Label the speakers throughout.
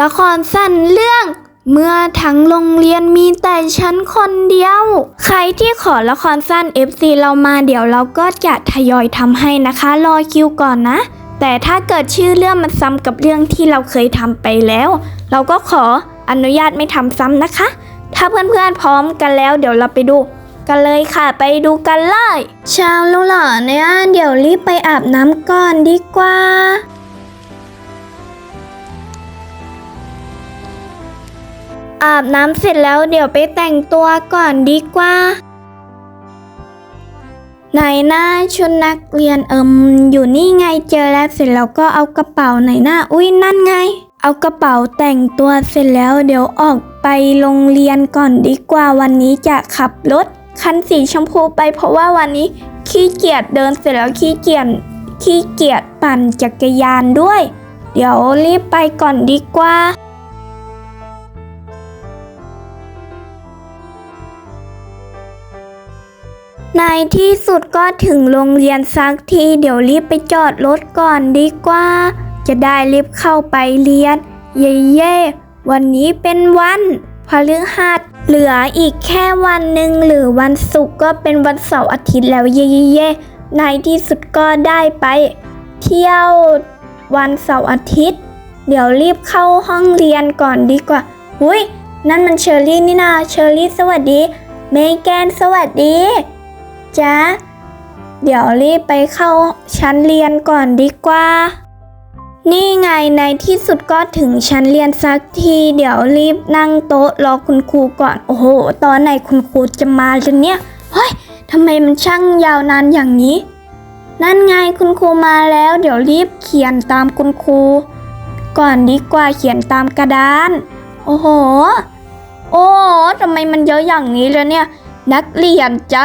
Speaker 1: ละครสั้นเรื่อง เมื่อทั้งโรงเรียนมีแต่ฉันคนเดียว ใครที่ขอละครสั้น FC เรามาเดี๋ยวเราก็จะทยอยทำให้นะคะ รอคิวก่อนนะ แต่ถ้าเกิดชื่อเรื่องมันซ้ำกับเรื่องที่เราเคยทำไปแล้ว เราก็ขออนุญาตไม่ทำซ้ำนะคะ ถ้าเพื่อนๆพร้อมกันแล้วเดี๋ยวเราไปดูกันเลยค่ะไปดูกันเลยเช้าแล้วเหรอเนี่ยเดี๋ยวรีบไปอาบน้ำก่อนดีกว่า อาบน้ำเสร็จแล้วเดี๋ยวไปแต่งตัวก่อนดีกว่า ไหนหน้าชุดนักเรียนเอิมอยู่นี่ไงเจอแล้วเสร็จแล้วก็เอากระเป๋าไหนหน้าอุ้ยนั่นไง เอากระเป๋าแต่งตัวเสร็จแล้วเดี๋ยวออกไปโรงเรียนก่อนดีกว่าวันนี้จะขับรถคันสีชมพูไปเพราะว่าวันนี้ขี้เกียจเดินเสร็จแล้วขี้เกียจขี้เกียจปั่นจักรยานด้วย เดี๋ยวรีบไปก่อนดีกว่า ในที่สุดก็ถึงโรงเรียนสักที เดี๋ยวรีบไปจอดรถก่อนดีกว่า จะได้รีบเข้าไปเรียน เย่เย่วันนี้เป็นวันพฤหัสเหลืออีกแค่วันหนึ่งหรือวันศุกร์ก็เป็นวันเสาร์อาทิตย์แล้วเย่เย่ในที่สุดก็ได้ไป เที่ยววันเสาร์อาทิตย์ เดี๋ยวรีบเข้าห้องเรียนก่อนดีกว่าอุ้ยนั่นมันเชอรี่นี่นาเชอรี่สวัสดี เมแกนสวัสดี จ๊ะ เดี๋ยวรีบไปเข้าชั้นเรียนก่อนดีกว่า นี่ไงในที่สุดก็ถึงชั้นเรียนสักที เดี๋ยวรีบนั่งโต๊ะรอคุณครูก่อน โอ้โห ตอนไหนคุณครูจะมาจนเนี่ย เฮ้ยทำไมมันช่างยาวนานอย่างนี้ นั่นไงคุณครูมาแล้ว เดี๋ยวรีบเขียนตามคุณครู ก่อนดีกว่าเขียนตามกระดาน โอ้โห โอ้โหทำไมมันเยอะอย่างนี้เลยเนี่ย นักเรียนจ๊ะ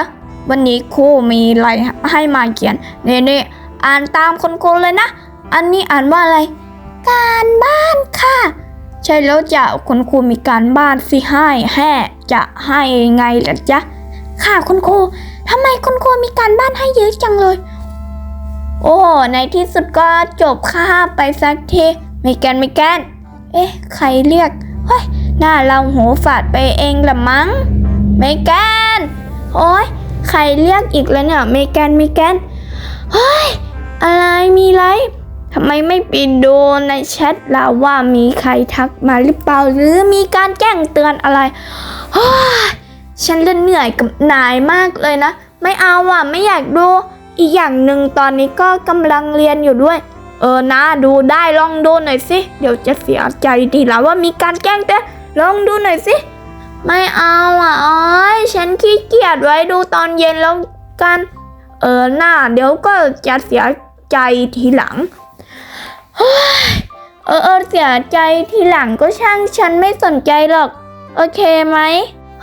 Speaker 1: วันนี้ครูมีอะไรให้มาเขียนเน่เน่อ่านตามคุณครูเลยนะ อันนี้อ่านว่าอะไร การบ้านค่ะ ใช่แล้วจ้ะคุณครูมีการบ้านสิให้แห่จะให้ไงล่ะจ๊ะค่ะคุณครูทำไมคุณครูมีการบ้านให้เยอะจังเลย โอ้ ในที่สุดก็จบคาไปสักทีไม่แกนไม่แกน เอ๊ะ ใครเรียก เฮ้ย หน้าเราหูฝาดไปเองละมั้ง ไม่แกน โอ้ย ใครเรียกอีกแล้วเนี่ยเมแกนเมแกนเฮ้ยอะไรมีไรทำไมไม่ไปดูในแชทล่ะว่ามีใครทักมาหรือเปล่าหรือมีการแจ้งเตือนอะไรเฮ้ยฉันเล่นเหนื่อยกับนายมากเลยนะ ไม่เอาอะไม่อยากดูอีกอย่างหนึ่งตอนนี้ก็กำลังเรียนอยู่ด้วย เออนะดูได้ลองดูหน่อยสิ เดี๋ยวจะเสียใจทีหลังว่ามีการแจ้งเตือนลองดูหน่อยสิ ไม่เอาอะอ้อยฉันขี้เกียจไว้ดูตอนเย็นแล้วกัน เออหน้าเดี๋ยวก็จะเสียใจทีหลังเฮ้ยเออเออเสียใจทีหลังก็ช่างฉันไม่สนใจหรอก โอเคไหม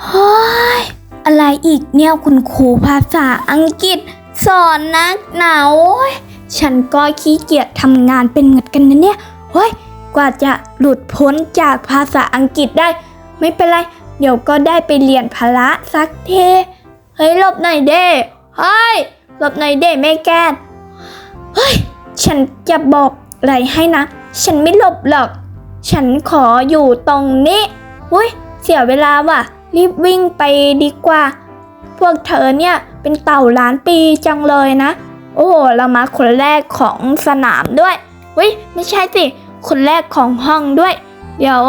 Speaker 1: เฮ้ยอะไรอีกเนี่ยคุณครูภาษาอังกฤษ สอนนักหนาโอ้ยฉันก็ขี้เกียจทำงานเป็นเหมือนกันนะเนี่ยเฮ้ยกว่าจะหลุดพ้นจากภาษาอังกฤษได้ ไม่เป็นไร เดี๋ยวก็ได้ไปเรียนพละสักเทเฮ้ยหลบหน่อยเด้เฮ้ยหลบหน่อยเด้แม่แกนเฮ้ยฉันจะบอกอะไรให้นะ ฉันไม่หลบหรอก ฉันขออยู่ตรงนี้อุ้ยเสียเวลาว่ะ รีบวิ่งไปดีกว่า พวกเธอเนี่ยเป็นเต่าล้านปีจังเลยนะ โอ้โหเรามาคนแรกของสนามด้วยเฮ้ยไม่ใช่สิคนแรกของห้องด้วย เดี๋ยว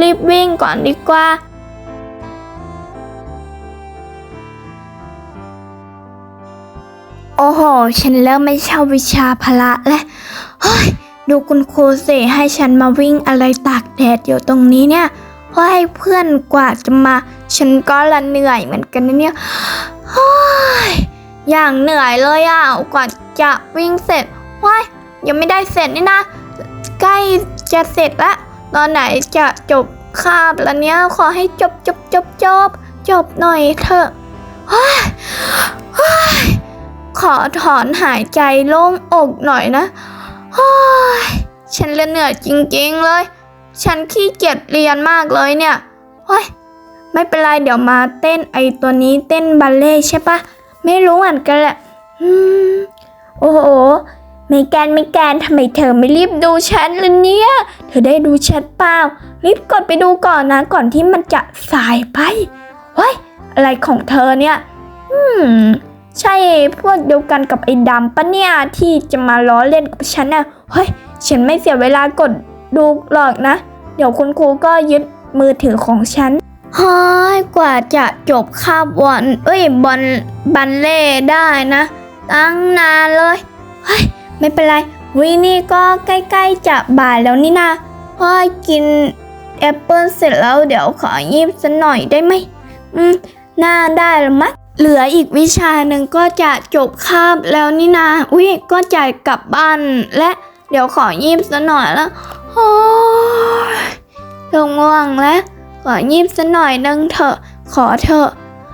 Speaker 1: รีบวิ่งก่อนดีกว่า โอ้โห ฉันเริ่มไม่ชอบวิชาพละแล้วเฮ้ย ดูคุณครูสิให้ฉันมาวิ่งอะไรตากแดดอยู่ตรงนี้เนี่ยเฮ้ยเพื่อนกว่าจะมา ฉันก็ละเหนื่อยเหมือนกันนะเนี่ยเฮ้ยอย่างเหนื่อยเลยอะกว่าจะวิ่งเสร็จเฮ้ยยังไม่ได้เสร็จนี่นะ ใกล้จะเสร็จละตอนไหนจะจบคาบแล้วเนี้ยขอให้จบจบจบจบจบหน่อยเถอะเฮ้ยเฮ้ย ขอถอนหายใจโล่งอกหน่อยนะโอ้ยฉันเหนื่อยจริงๆเลย ฉันขี้เกียจเรียนมากเลยเนี่ยโอ้ยไม่เป็นไรเดี๋ยวมาเต้นไอตัวนี้เต้นบัลเล่ต์ใช่ปะไม่รู้เหมือนกันแหละอโอ้โหไม่แกนไม่แกนทำไมเธอไม่รีบดูแชทเลยเนี่ย เธอได้ดูแชทเปล่า รีบกดไปดูก่อนนะ ก่อนที่มันจะสายไปเฮ้ยอะไรของเธอเนี่ย อืม ใช่พวกเดียวกันกับไอ้ดำปะเนี่ยที่จะมาล้อเล่นกับฉันน่ะเฮ้ย ฉันไม่เสียเวลากดดูหรอกนะ เดี๋ยวคุณครูก็ยึดมือถือของฉันเฮ้ยกว่าจะจบคาบบอลเอ้ยบอลบันเล่ได้นะ ตั้งนานเลยเฮ้ยไม่เป็นไรวินี่ก็ใกล้ๆจะบ่ายแล้วนี่นะเฮ้ยกินแอปเปิลเสร็จแล้วเดี๋ยวขอยิบสักหน่อยได้ไหมอืมน่าได้หรือมั้ง เหลืออีกวิชาหนึ่งก็จะจบคาบแล้วนี่นะ อุ้ยก็จะกลับบ้านและเดี๋ยวขอยิบสัหน่อยแล้วโอ้ยลงง่วงแล้วขอยิบสัหน่อยนึงเถอะ ขอเถอะ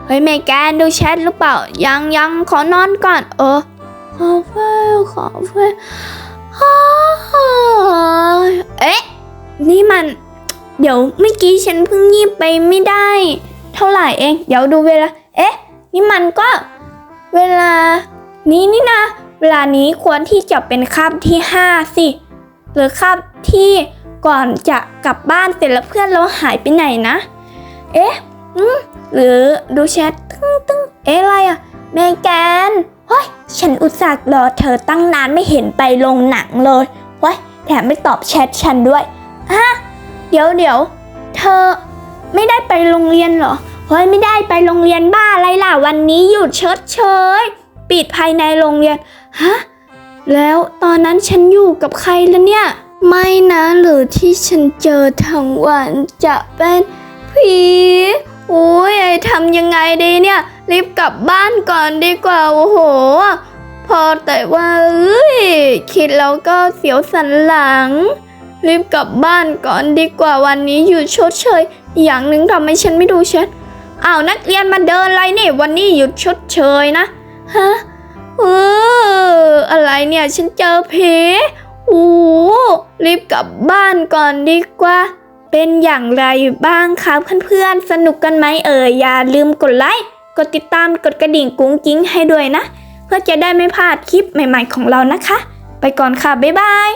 Speaker 1: เฮ้ยเมแกนดูแชทหรือเปล่า ยังยังขอนอนก่อน เออ ขอเฟ้ขอเฟ้เอ๊ะ นี่มัน เดี๋ยวเมื่อกี้ฉันเพิ่งยิบไปไม่ได้ เท่าไหร่เอง เดี๋ยวดูเวลา เอ๊ะ นี่มันก็เวลานี้นี่นะ เวลานี้ควรที่จะเป็นคาบที่ห้าสิ หรือคาบที่ก่อนจะกลับบ้านเสร็จแล้วเพื่อนเราหายไปไหนนะ เอ๊ะอืมหรือดูแชทตึ้งตึ้งเอ๊ะอะไรอะเมแกนเฮ้ยฉันอุตส่าห์รอเธอตั้งนานไม่เห็นไปลงหนังเลยเฮ้ยแถมไม่ตอบแชทฉันด้วยอะเดี๋ยวเดี๋ยวเธอไม่ได้ไปโรงเรียนเหรอ เฮ้ยไม่ได้ไปโรงเรียนบ้าอะไรล่ะ วันนี้หยุดเชิดเชยปิดภายในโรงเรียนฮะแล้วตอนนั้นฉันอยู่กับใครละเนี่ย ไม่นะหรือที่ฉันเจอทั้งวันจะเป็นผีโอ้ยไอทำยังไงดีเนี่ย รีบกลับบ้านก่อนดีกว่าโอ้โห พอแต่ว่าเอ้ยคิดแล้วก็เสียวสันหลัง รีบกลับบ้านก่อนดีกว่าวันนี้อยู่ชดเชย อย่างหนึ่งทำไมฉันไม่ดูเช็ด อ้าวนักเรียนมาเดินอะไรนี่วันนี้หยุดชดเชยนะฮะเอออะไรเนี่ยฉันเจอผีโอ้รีบกลับบ้านก่อนดีกว่า เป็นอย่างไรบ้างคะเพื่อนๆสนุกกันไหมเอ่ยอย่าลืมกดไลค์กดติดตามกดกระดิ่งกุ้งกิ้งให้ด้วยนะ เพื่อจะได้ไม่พลาดคลิปใหม่ๆของเรานะคะ ไปก่อนค่ะ บ๊ายบาย